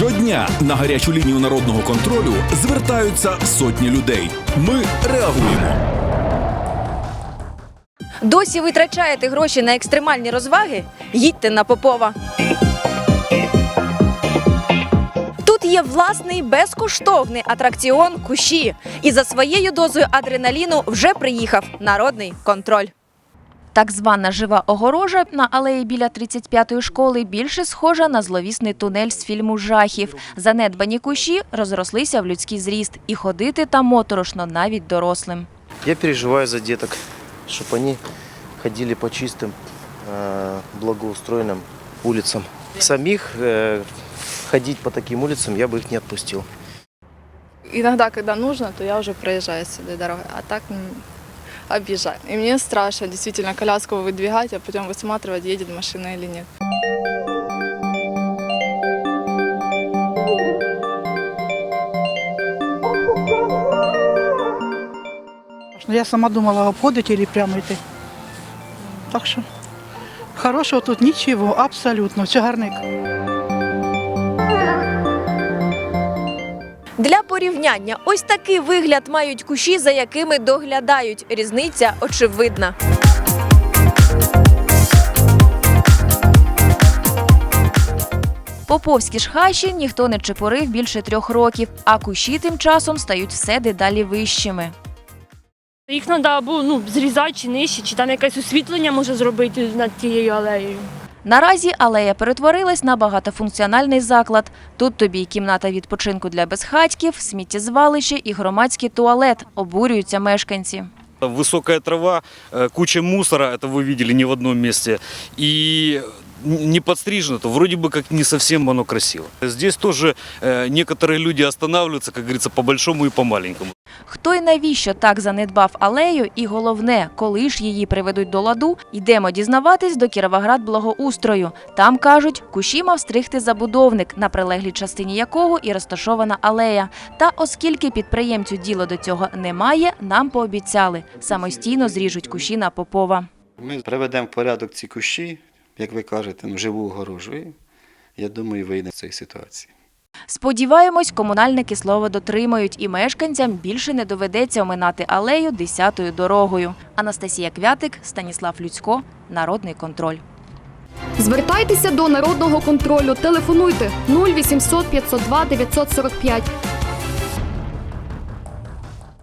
Щодня на гарячу лінію народного контролю звертаються сотні людей. Ми реагуємо. Досі витрачаєте гроші на екстремальні розваги? Їдьте на Попова. Тут є власний безкоштовний атракціон кущі. І за своєю дозою адреналіну вже приїхав народний контроль. Так звана жива огорожа на алеї біля 35-ї школи більше схожа на зловісний тунель з фільму жахів. Занедбані кущі розрослися в людський зріст, і ходити там моторошно навіть дорослим. Я переживаю за деток, чтобы они ходили по чистым, э, благоустроенным улицам. Самих э, ходить по таким улицам я бы их не отпустил. Иногда, когда нужно, то я уже проезжаю сюда дорогой, а так м, объезжаю. И мне страшно действительно коляску выдвигать, а потом высматривать, едет машина или нет. Ну, Я сама думала обходити или прямо йти. Так що хорошого тут нічого, абсолютно. Все гарник. Для порівняння, ось такий вигляд мають кущі, за якими доглядають. Різниця очевидна. Поповські ж хащі ніхто не чепорив більше трьох років, а кущі тим часом стають все дедалі вищими. Їх треба або ну, зрізати чи нижче, чи там якесь освітлення може зробити над тією алеєю. Наразі алея перетворилась на багатофункціональний заклад. Тут тобі й кімната відпочинку для безхатьків, сміттєзвалище і громадський туалет. Обурюються мешканці. Высокая трава, э, куча мусора, это вы видели не в одном месте. И не подстрижено, то вроде бы как не совсем оно красиво. Здесь тоже э, некоторые люди останавливаются, как говорится, по большому и по маленькому. Хто і навіщо так занедбав алею, і головне, коли ж її приведуть до ладу, йдемо дізнаватись до Кіровоград благоустрою. Там кажуть, кущі мав стригти забудовник, на прилеглій частині якого і розташована алея. Та оскільки підприємцю діло до цього немає, нам пообіцяли самостійно зріжуть кущі на Попова. Ми приведемо в порядок ці кущі, як ви кажете, ну, живу огорожу. І я думаю, вийде з цієї ситуації. Сподіваємось, комунальники слово дотримають, і мешканцям більше не доведеться оминати алею десятою дорогою. Анастасія Квятик, Станіслав Люцько, Народний контроль. Звертайтеся до народного контролю. Телефонуйте 0800 502 945